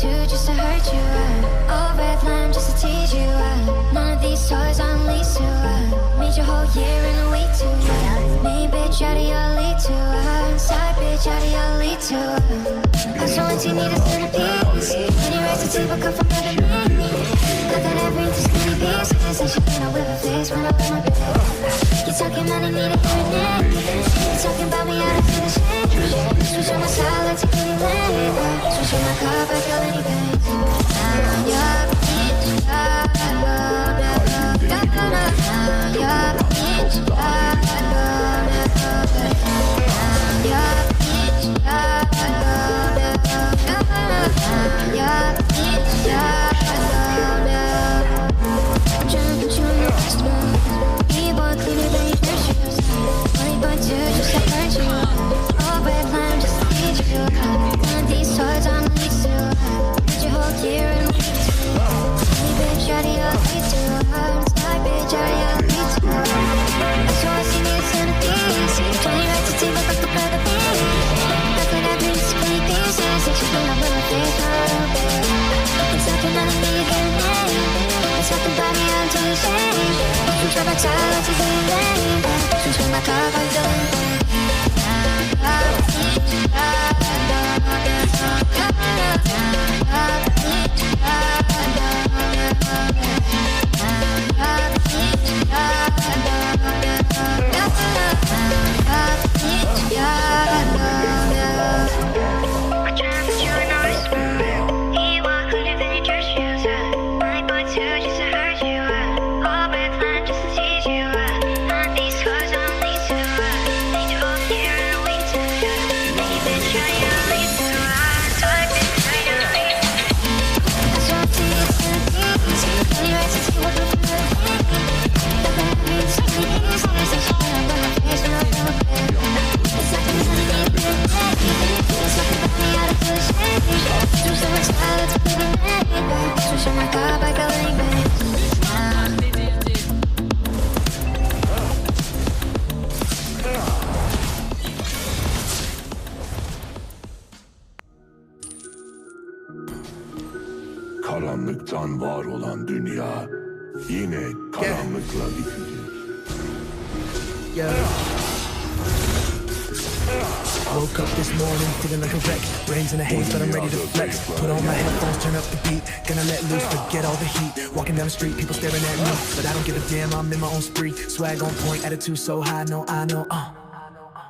two just to hurt you. Uh. All red line just to tease you. Uh. None of these toys on lease to. Uh. Made your whole year in a week to. Main bitch out your lead to. Side bitch out your lead to. Uh. I'm you need a centerpiece. Any to take, but come from other to skinny piece. Since she came out with a face when I put my bed. You talking money, need a hearing You talking about me, the. Switch on my side. Switch on my car. I'm I. I'm your change. Switch my child to the lane. Switch with my car, but don't Woke up this morning feeling like a wreck. Brains in a haze, but I'm ready to flex. Put on my headphones, turn up the beat. Gonna let loose, forget all the heat. Walking down the street, people staring at me, but I don't give a damn. I'm in my own spree. Swag on point, attitude so high, no, I know. Uh.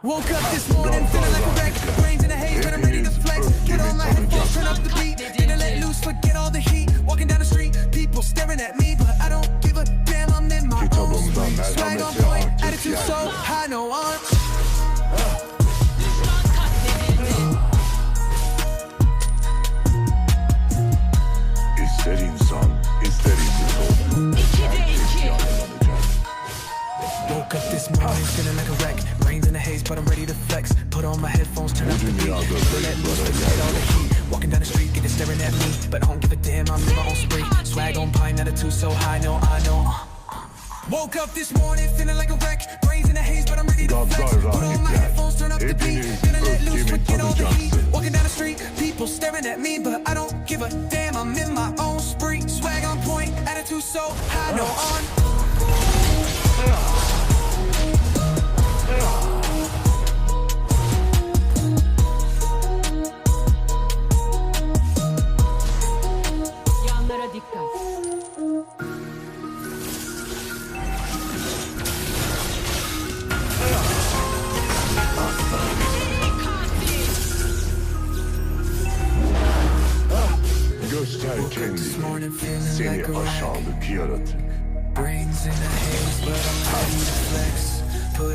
Woke up this morning feeling like a wreck. Brains in a haze, but I'm ready to flex. Put on my headphones, turn up the beat. Gonna let loose, forget all the heat. Walking down the street, people staring at me, but I don't but I'm ready to flex. Put on my headphones, turn up the beat. Let loose, forget all the heat. Walking down the street, get staring at me, but I don't give a damn. I'm in my own spree. Swag on pine, attitude so high, no, I know. Woke up this morning feeling like a wreck. Brains in a haze, but I'm ready to flex. Put on my headphones, turn up the beat. Gonna let loose, forget all the heat. Walking down the street, people staring at me, but I don't give a damn. I'm in my own spree. Swag on point, attitude so high, no, on.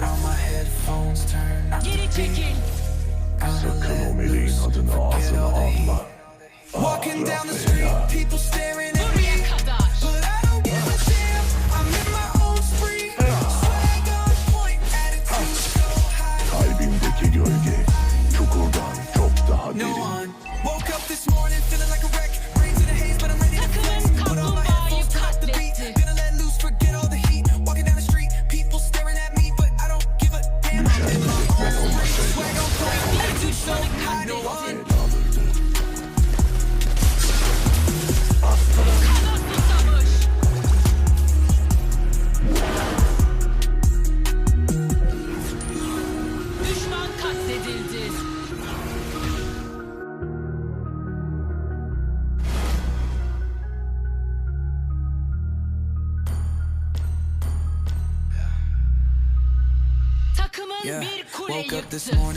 On my headphones, turn up Geri çekil. Sakın o meleğin adını ağzına alma. Walking down the street, people staring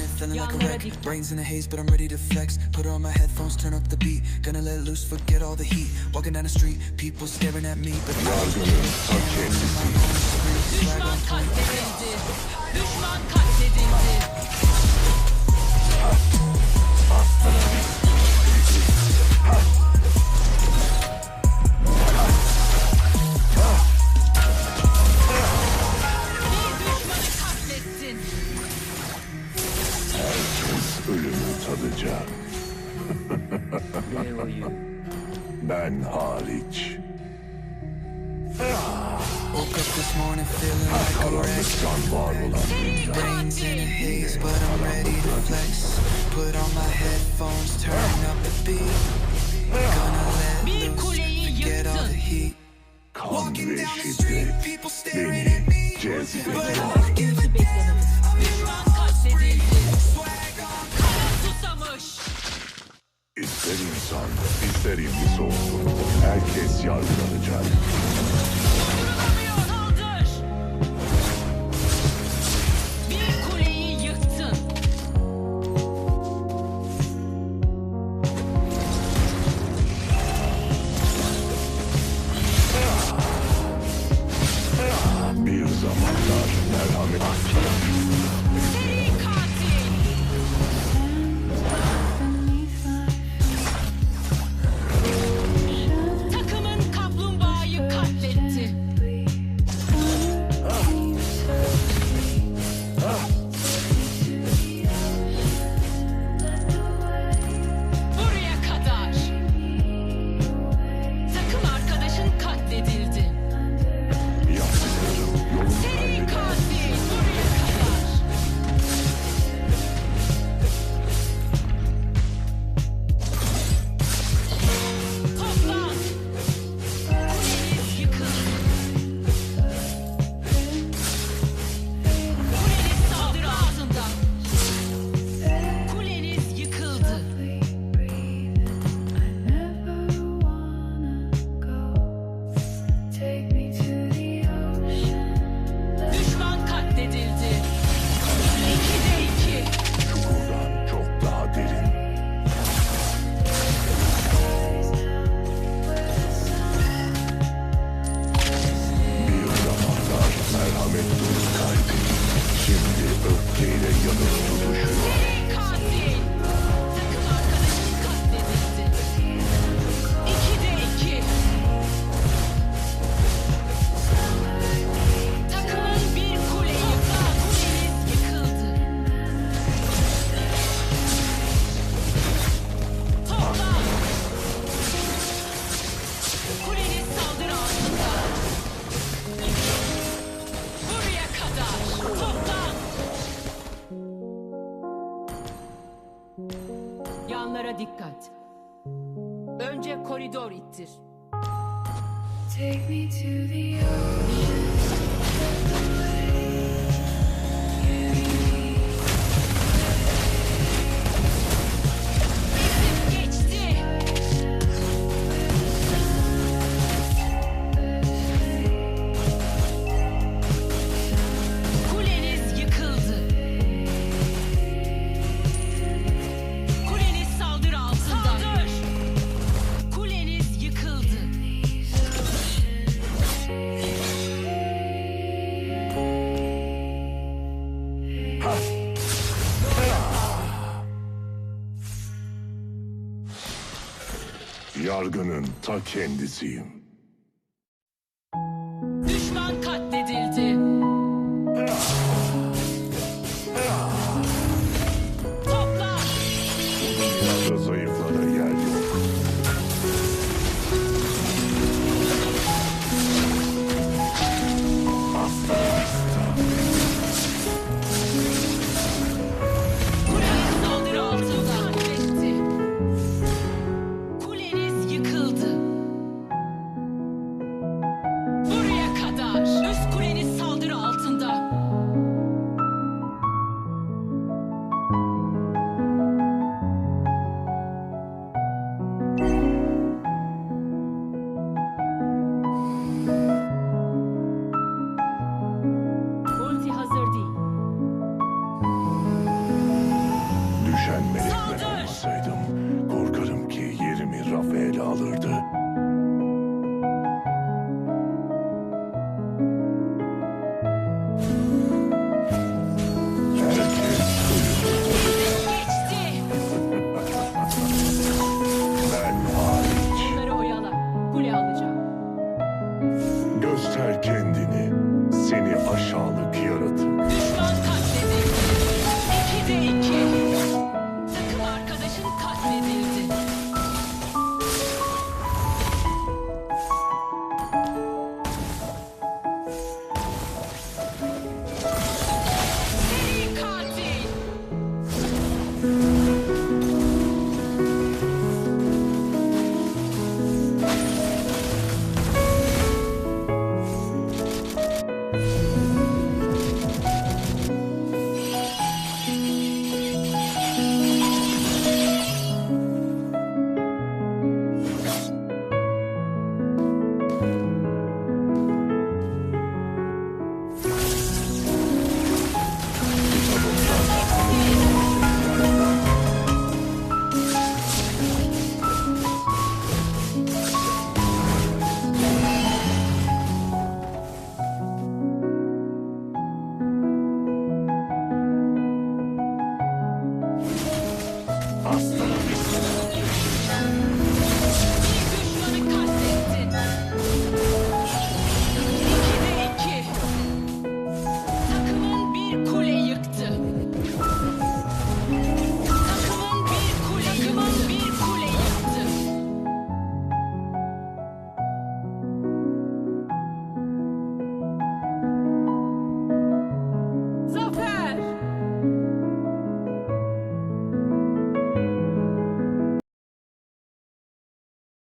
it, feeling like a wreck. Brains in a haze, but I'm ready to flex. Put on my headphones, turn up the beat. Gonna let loose, forget all the heat. Walking down the street, people staring at me, but yargılı hak etmesi. Düşman katledildi. Düşman katledildi. Koridorlara dikkat. Önce koridor ittir. Take me to the ocean. Yargının ta kendisiyim.